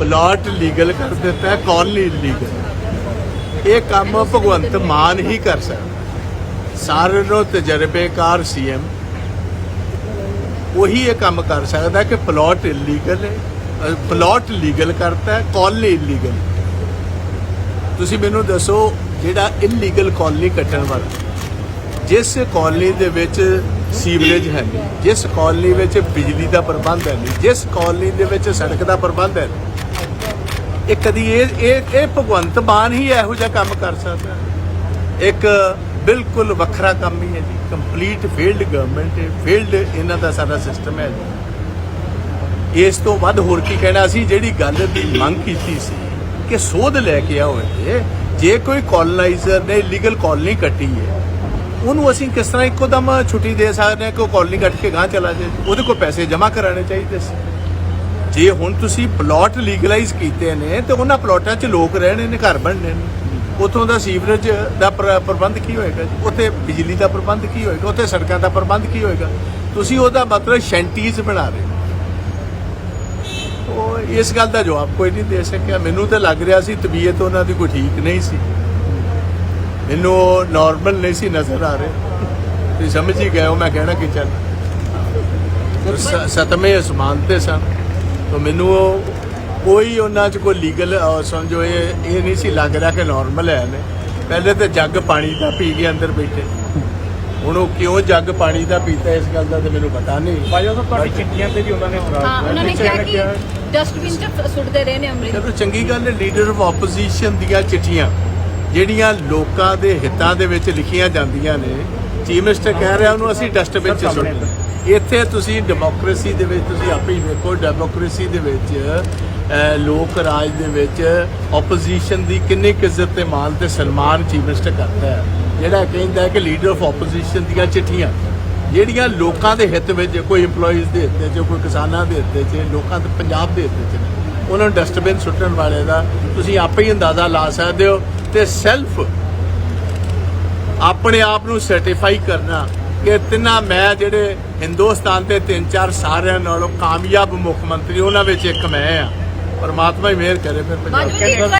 Plot legal ਕਰ ਦਿੱਤਾ ਹੈ ਕਾਲਨੀ ਇਲੀਗਲ ਇਹ ਕੰਮ ਭਗਵੰਤ ਮਾਨ ਹੀ ਕਰ ਸਕਦਾ ਸਾਰਿਆਂ ਨੂੰ ਤਜਰਬੇਕਾਰ ਸੀਐਮ ਉਹੀ ਇਹ ਕੰਮ ਕਰ ਸਕਦਾ ਕਿ ਪਲਾਟ ਇਲੀਗਲ ਹੈ ਅ, ਪਲਾਟ ਲੀਗਲ ਕਰਤਾ ਹੈ ਕਾਲਨੀ ਇਲੀਗਲ ਤੁਸੀਂ ਮੈਨੂੰ ਦੱਸੋ ਜਿਹੜਾ ਇਲੀਗਲ ਕਾਲਨੀ ਕੱਟਣ ਵਾਲਾ ਜਿਸ ਕਾਲਨੀ ਦੇ ਵਿੱਚ ਸੀਵਰੇਜ ਹੈ ਨਹੀਂ ਜਿਸ ਕਾਲਨੀ ਵਿੱਚ ਬਿਜਲੀ ਦਾ ਪ੍ਰਬੰਧ ਹੈ ਨਹੀਂ ਜਿਸ ਕਾਲਨੀ ਦੇ ਵਿੱਚ ਸੜਕ ਦਾ ਪ੍ਰਬੰਧ ਹੈ ਨਹੀਂ, ਇਹ ਕਦੀ ਇਹ ਇਹ ਇਹ ਭਗਵੰਤ ਮਾਨ ਹੀ ਇਹੋ ਜਿਹਾ ਕੰਮ ਕਰ ਸਕਦਾ। ਇੱਕ ਬਿਲਕੁਲ ਵੱਖਰਾ ਕੰਮ ਹੀ ਹੈ ਜੀ। ਕੰਪਲੀਟ ਫੇਲਡ ਗਵਰਨਮੈਂਟ ਹੈ ਫੇਲਡ ਇਹਨਾਂ ਦਾ ਸਾਰਾ ਸਿਸਟਮ ਹੈ ਜੀ। ਇਸ ਤੋਂ ਵੱਧ ਹੋਰ ਕੀ ਕਹਿਣਾ ਸੀ? ਜਿਹੜੀ ਗੱਲ ਦੀ ਮੰਗ ਕੀਤੀ ਸੀ ਕਿ ਸੋਧ ਲੈ ਕੇ ਆਓ ਇਹ ਜੇ ਕੋਈ ਕਾਲੋਨਾਈਜ਼ਰ ਨੇ ਲੀਗਲ ਕਾਲਨੀ ਕੱਟੀ ਹੈ, ਉਹਨੂੰ ਅਸੀਂ ਕਿਸ ਤਰ੍ਹਾਂ ਇੱਕੋ ਦਮ ਛੁੱਟੀ ਦੇ ਸਕਦੇ ਹਾਂ ਕਿ ਉਹ ਕਾਲਨੀ ਕੱਟ ਕੇ ਗਾਂ ਚਲਾ ਜਾਏ? ਉਹਦੇ ਕੋਲ ਪੈਸੇ ਜਮ੍ਹਾਂ ਕਰਾਣੇ ਚਾਹੀਦੇ ਸੀ। ਜੇ ਹੁਣ ਤੁਸੀਂ ਪਲਾਟ ਲੀਗਲਾਈਜ਼ ਕੀਤੇ ਨੇ ਤੇ ਉਹਨਾਂ ਪਲਾਟਾਂ 'ਚ ਲੋਕ ਰਹਿਣੇ ਨੇ ਘਰ ਬਣਨੇ ਨੇ। ਉਥੋਂ ਦਾ ਸੀਵਰੇਜ ਦਾ ਪ੍ਰ- ਪ੍ਰਬੰਧ ਕੀ ਹੋਏਗਾ ਜੀ? ਉੱਥੇ ਬਿਜਲੀ ਦਾ ਪ੍ਰਬੰਧ ਕੀ ਹੋਏਗਾ? ਉੱਥੇ ਸੜਕਾਂ ਦਾ ਪ੍ਰਬੰਧ ਕੀ ਹੋਏਗਾ? ਤੁਸੀਂ ਉਹਦਾ ਮਤਲਬ ਸ਼ੈਂਟੀਜ਼ ਬਣਾ ਰਹੇ ਹੋ। ਉਹ ਇਸ ਗੱਲ ਦਾ ਜਵਾਬ ਕੋਈ ਨਹੀਂ ਦੇ ਸਕਿਆ। ਮੈਨੂੰ ਤਾਂ ਲੱਗ ਰਿਹਾ ਸੀ ਤਬੀਅਤ ਉਹਨਾਂ ਦੀ ਕੋਈ ਠੀਕ ਨਹੀਂ ਸੀ। ਮੈਨੂੰ ਨਾਰਮਲ ਨਹੀਂ ਸੀ ਨਜ਼ਰ ਆ ਰਹੇ। ਤੁਸੀਂ ਸਮਝ ਹੀ ਗਏ ਹੋ ਮੈਂ ਕਹਿਣਾ ਕੀ ਸ- ਸਤਵੇਂ ਅਸਮਾਨ ਤੇ ਸਨ ਤਾਂ ਮੈਨੂੰ ਉਹ ਕੋਈ ਉਹਨਾਂ 'ਚ ਕੋਈ ਲੀਗਲ ਸਮਝੋ ਇਹ ਇਹ ਨਹੀਂ ਸੀ ਲੱਗ ਰਿਹਾ ਕਿ ਨਾਰਮਲ ਹੈ ਨੇ ਪਹਿਲੇ ਤੇ ਜੱਗ ਪਾਣੀ ਦਾ ਪੀ ਕੇ ਅੰਦਰ ਬੈਠੇ। ਹੁਣ ਉਹ ਕਿਉਂ ਜੱਗ ਪਾਣੀ ਦਾ ਪੀਤਾ ਇਸ ਗੱਲ ਦਾ ਤੇ ਮੈਨੂੰ ਪਤਾ ਨਹੀਂ। ਬਾਜਾ ਸਾਹਿਬ ਤੁਹਾਡੀ ਚਿੱਠੀਆਂ ਤੇ ਵੀ ਉਹਨਾਂ ਨੇ ਇਤਰਾਜ਼ ਹਾਂ ਉਹਨਾਂ ਨੇ। ਕਿਹਾ ਕਿ ਡਸਟਬਿਨ 'ਚ ਸੁੱਟਦੇ ਰਹੇ ਨੇ ਅੰਮ੍ਰਿਤ ਚਲੋ ਚੰਗੀ ਗੱਲ ਹੈ ਲੀਡਰ ਆਫ ਆਪੋਜੀਸ਼ਨ ਦੀਆਂ ਚਿੱਠੀਆਂ ਜਿਹੜੀਆਂ ਲੋਕਾਂ ਦੇ ਹਿੱਤਾਂ ਦੇ ਵਿੱਚ ਲਿਖੀਆਂ ਜਾਂਦੀਆਂ ਨੇ ਚੀਫ ਮਿਨਿਸਟਰ ਕਹਿ ਰਿਹਾ ਉਹਨੂੰ ਅਸੀਂ ਡਸਟਬਿਨ 'ਚ ਸੁੱਟਣਾ। ਇੱਥੇ ਤੁਸੀਂ ਡੈਮੋਕ੍ਰੇਸੀ ਦੇ ਵਿੱਚ, ਤੁਸੀਂ ਆਪੇ ਹੀ ਵੇਖੋ ਡੈਮੋਕ੍ਰੇਸੀ ਦੇ ਵਿੱਚ ਲੋਕ ਰਾਜ ਦੇ ਵਿੱਚ ਆਪੋਜੀਸ਼ਨ ਦੀ ਕਿੰਨੀ ਕੁ ਇੱਜ਼ਤ ਤੇ ਮਾਨ ਤੇ ਸਨਮਾਨ ਚੀਫ ਮਿਨਿਸਟਰ ਕਰਦਾ ਹੈ। ਜਿਹੜਾ ਕਹਿੰਦਾ ਹੈ ਕਿ ਲੀਡਰ ਆਫ ਆਪੋਜੀਸ਼ਨ ਦੀਆਂ ਚਿੱਠੀਆਂ, ਜਿਹੜੀਆਂ ਲੋਕਾਂ ਦੇ ਹਿੱਤ ਵਿੱਚ, ਕੋਈ EMPLOYEES ਦੇ ਹਿੱਤ 'ਚ ਕੋਈ ਕਿਸਾਨਾਂ ਦੇ ਹਿੱਤ 'ਚ ਲੋਕਾਂ ਦੇ ਪੰਜਾਬ ਦੇ ਹਿੱਤ 'ਚ ਨੇ, ਉਹਨਾਂ ਨੂੰ ਡਸਟਬਿਨ ਸੁੱਟਣ ਵਾਲੇ ਦਾ ਤੁਸੀਂ ਆਪੇ ਹੀ ਅੰਦਾਜ਼ਾ ਲਾ ਸਕਦੇ ਹੋ ਤੇ ਸੈਲਫ ਆਪਣੇ ਆਪ ਨੂੰ ਸਰਟੀਫਾਈ ਕਰਨਾ ਕਿ ਤਿੰਨਾਂ ਮੈਂ ਜਿਹੜੇ ਹਿੰਦੁਸਤਾਨ ਦੇ ਤਿੰਨ ਚਾਰ ਸਾਰਿਆਂ ਨਾਲੋਂ ਕਾਮਯਾਬ ਮੁੱਖ ਮੰਤਰੀ ਉਹਨਾਂ ਵਿੱਚ ਇੱਕ ਮੈਂ ਆ। ਪਰਮਾਤਮਾ ਹੀ ਮਿਹਰ ਕਰੇ ਫਿਰ ਪੰਜਾਬ